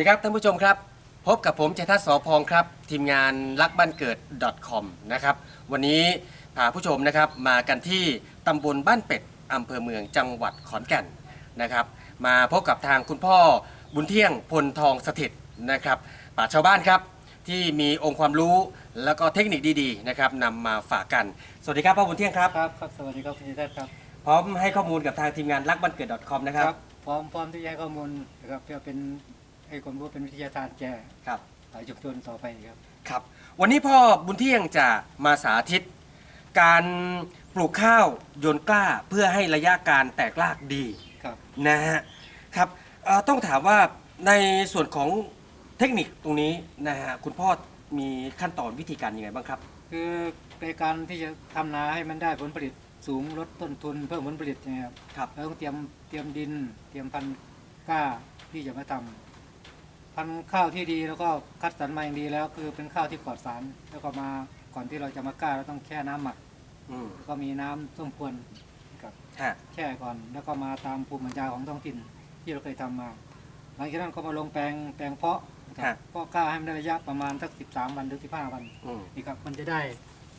ดีครับท่านผู้ชมครับ พบกับผมเจทัศน์สอพองครับ ทีมงานรักบ้านเกิด .com นะครับวันนี้พาผู้ชมนะครับมากันที่ตำบลบ้านเป็ดอำเภอเมืองจังหวัดขอนแก่นนะครับ มาพบกับทางคุณพ่อบุญเที่ยงพลทองสถิตนะครับป่าชชาวบ้านครับที่มีองค์ความรู้แล้วก็เทคนิคดีๆนะครับนำมาฝากกัน สวัสดีครับพ่อบุญเที่ยงครับครับครับสวัสดีครับคุณจิตรครับพร้อมให้ข้อมูลกับทางทีมงานรักบ้านเกิด .com นะครับ พร้อมพร้อมที่จะให้ข้อมูลนะครับเพื่อเป็น ให้ความรู้เป็นวิทยาทานแก่ครับ ชุมชนต่อไปครับ ครับ วันนี้พ่อบุญเที่ยงจะมาสาธิต การปลูกข้าวโยนกล้าเพื่อให้ระยะการแตกรากดีครับ นะฮะครับเอ่อต้องถามว่าในส่วนของเทคนิคตรงนี้นะฮะคุณพ่อมีขั้นตอนวิธีการยังไงบ้างครับ คือในการที่จะทำนาให้มันได้ผลผลิตสูงลดต้นทุนเพิ่มผลผลิตนะครับครับ เราต้องเตรียมเตรียมดิน เตรียมพันธุ์กล้าที่จะมาทำ พันธุ์ข้าวที่ดีแล้วก็คัดสรรมาอย่างดีแล้ว คือเป็นข้าวที่ปลอดสารแล้วก็มาก่อนที่เราจะมากล้าเราต้องแช่น้ำหมักอืมแล้วก็มีน้ำส้มควรกับฮะแช่ก่อน แล้วก็มาตามภูมิปัญญาของท้องถิ่นที่เราเคยทำมา หลังจากนั้นก็มาลงแปลงแปลงเพาะนะครับเพาะกล้าให้มันได้ระยะประมาณสัก13 วันถึง15 วันอืม นี่ครับมันจะได้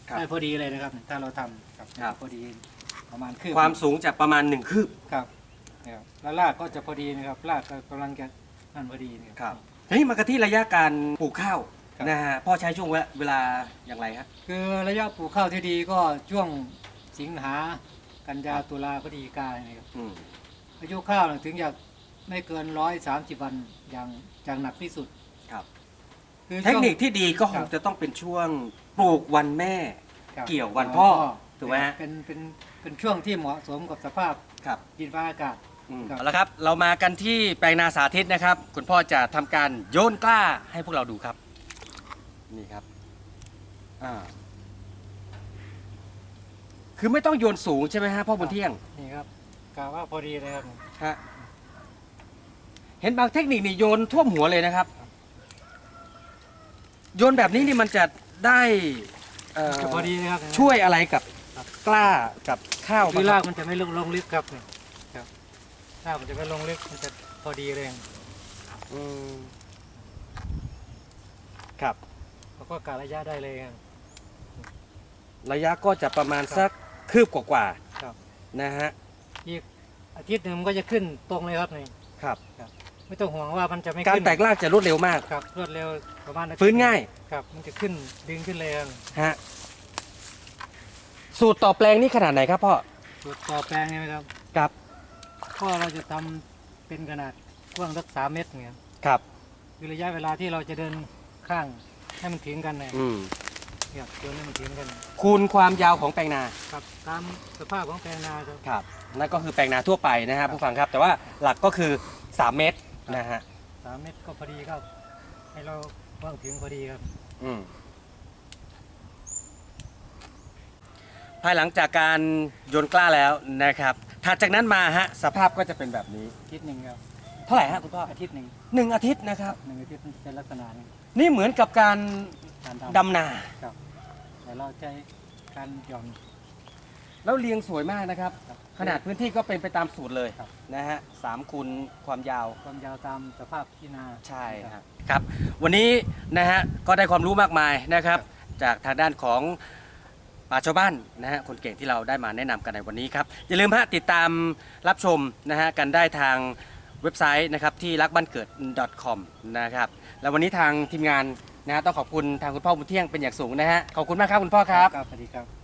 ครับได้พอดีเลยนะครับ ถ้าเราทำครับครับ พอดีประมาณคืบความสูงจะประมาณหนึ่งคืบ ครับนะครับแล้วรากก็จะพอดีนะครับรากก็กำลังจะ นั่นพอดีนะครับทีนี้มากันที่ระยะการปลูกข้าวครับ นะฮะพ่อใช้ช่วงเวลาเวลาอย่างไรครับคือระยะปลูกข้าวที่ดีก็ช่วงสิงหากันยาตุลาพฤศจิกาเนี่ยครับอืมอายุข้าวเนี่ยถึงจะไม่เกินร้อยสามสิบวันอย่างอย่างหนักที่สุดครับ คือเทคนิคที่ดีก็คครังบ จะต้องเป็นช่วงปลูกวันแม่ ครับเกี่ยววันพ่อถูกไหมฮะ เป็นเป็นเป็นช่วงที่เหมาะสมกับสภาพครับ ดินฟ้าอากาศครับ เอาละครับ เรามากันที่แปลงนาสาธิตนะครับ คุณพ่อจะทำการโยนกล้าให้พวกเราดูครับ นี่ครับอ่าคือไม่ต้องโยนสูงใช่ไหมฮะพ่อบุญเที่ยงนี่ครับกะว่าพอดีเลยครับฮะเห็นบางเทคนิคนี่โยนท่วมหัวเลยนะครับ โยนแบบนี้นี่มันจะได้เอ่อพอดีนะครับช่วยอะไรกับครับกล้ากับข้าวคือบ้รางกครับมันจะไม่ลงลงลึกครับนี่ครับ รากมันจะไม่ลงลึกมันจะพอดีเลยอืมครับแล้วก็กะระยะได้เลยครับ ระยะก็จะประมาณสักคืบกว่าครับ ๆนะฮะอีกอาทิตย์หนึ่งมันก็จะขึ้นตรงเลยครับนี่ครับ ไม่ต้องห่วงว่ามันจะไม่การขึ้นแตกรากจะรวดเร็วมาก ครับรวดเร็วประมาณอทิตฟื้นง่ายครับ มันจะขึ้นดึงขึ้นเลยครับฮะสูตรต่อแปลงนี่ขนาดไหนครับพ่อส่วนต่อแปลงใช่ไหมครับ ครับ ก็เราจะทำเป็นขนาดกว้างสักสามเมตรเนี่ยครับครับ คือระยะเวลาที่เราจะเดินข้างให้มันถึงกันเนี่ยอืมครับเดินให้มันถึงกัน คูณความยาวของแปลงนา ครับตามสภาพของแปลงนาครับ ครับ นั่นก็คือแปลงนาทั่วไปนะฮะผู้ฟังครับ แต่ว่าหลักก็คือ 3 เมตรนะฮะ สามเมตรก็พอดีครับ ให้เราว่างถึงพอดีครับ อืม ภายหลังจากการโยนกล้าแล้วนะครับ ถัดจากนั้นมาฮะสภาพก็จะเป็นแบบนี้ อาทิตย์หนึ่งครับเท่าไหร่ฮะคุณพ่ออาทิตย์หนึ่งหนึ่งอาทิตย์นะครับ หนึ่งอาทิตย์มันจะเป็นลักษณะนี้นี่เหมือนกับการการดำนาครับแต่เราใช้การหย่อน แล้วเรียงสวยมากนะครับ ครับขนาดพื้นที่ก็เป็นไปตามสูตรเลยครับ นะฮะสามคูณความยาว ความยาวตามสภาพที่นาใช่ครับครับ วันนี้นะฮะก็ได้ความรู้มากมายนะครับ จากทางด้านของ ป่าชาวบ้านนะฮะคนเก่งที่เราได้มาแนะนำกันในวันนี้ครับ อย่าลืมฮะติดตามรับชมนะฮะกันได้ทางเว็บไซต์นะครับที่รักบ้านเกิด .com นะครับแล้ววันนี้ทางทีมงานนะฮะต้องขอบคุณทางคุณพ่อบุญเที่ยงเป็นอย่างสูงนะฮะขอบคุณมากครับคุณพ่อครับครับสวัสดีครับ